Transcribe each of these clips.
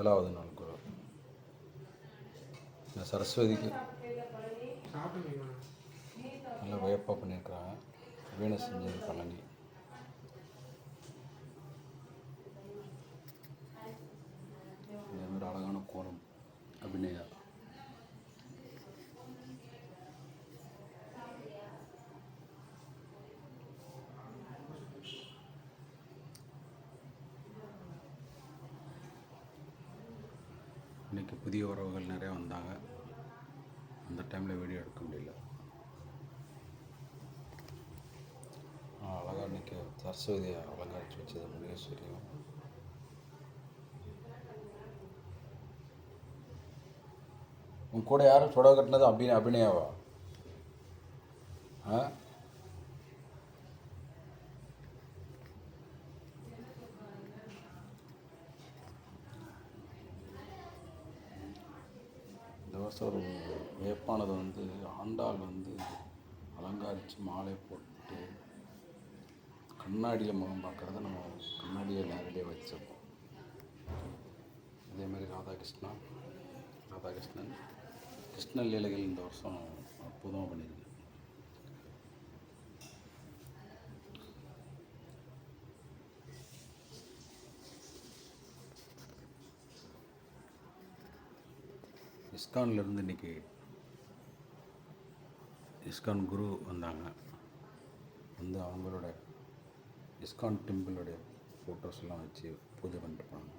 ஏழாவது நாள் குரு. இந்த சரஸ்வதிக்கு நல்லா வியப்பாக பண்ணியிருக்கிறாங்க. வீணை செஞ்சது பழனி. இன்றைக்கி புதிய உறவுகள் நிறையா வந்தாங்க. அந்த டைமில் வீடியோ எடுக்க முடியல. அழகாக இன்றைக்கி சரஸ்வதியை அலங்கரித்து வச்சது முனீஸ்வரியும் உன் கூட யாரும் சுடவை கட்டினது அப்படின்னு அபிநயாவா? ஆ? அரசர் வருஷம் வியப்பானது வந்து ஆண்டாள் வந்து அலங்கரித்து மாலை போட்டு கண்ணாடியில் முகம் பார்க்குறத நம்ம கண்ணாடியை நேரடியாக வச்சிருப்போம். அதே மாதிரி ராதாகிருஷ்ணா ராதாகிருஷ்ணன் கிருஷ்ண லீலைகள் இந்த வருஷம் அற்புதமாக இஸ்கான்லேருந்து இன்றைக்கி இஸ்கான் குரு வந்தாங்க. வந்து அவங்களோட இஸ்கான் டெம்பிளோடைய ஃபோட்டோஸ்லாம் வச்சு பூஜை பண்ணிருப்பாங்க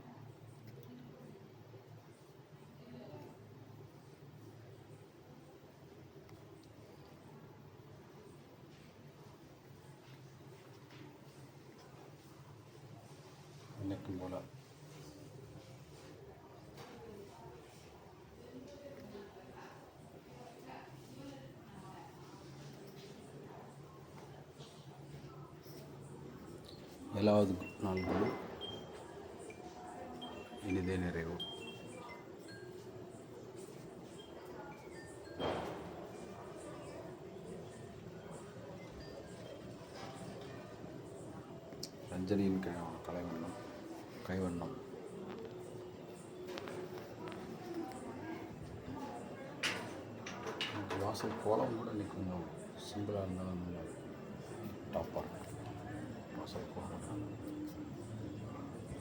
இன்னைக்கும் போல். ஏழாவது நாள் குரு இனிதே நிறைவு ரஞ்சனியின் க கலைவண்ணம் கைவண்ணம் வாசல் கோலம் கூட இன்னைக்கு கொஞ்சம் சிம்பிளாக இருந்தாலும் நல்லா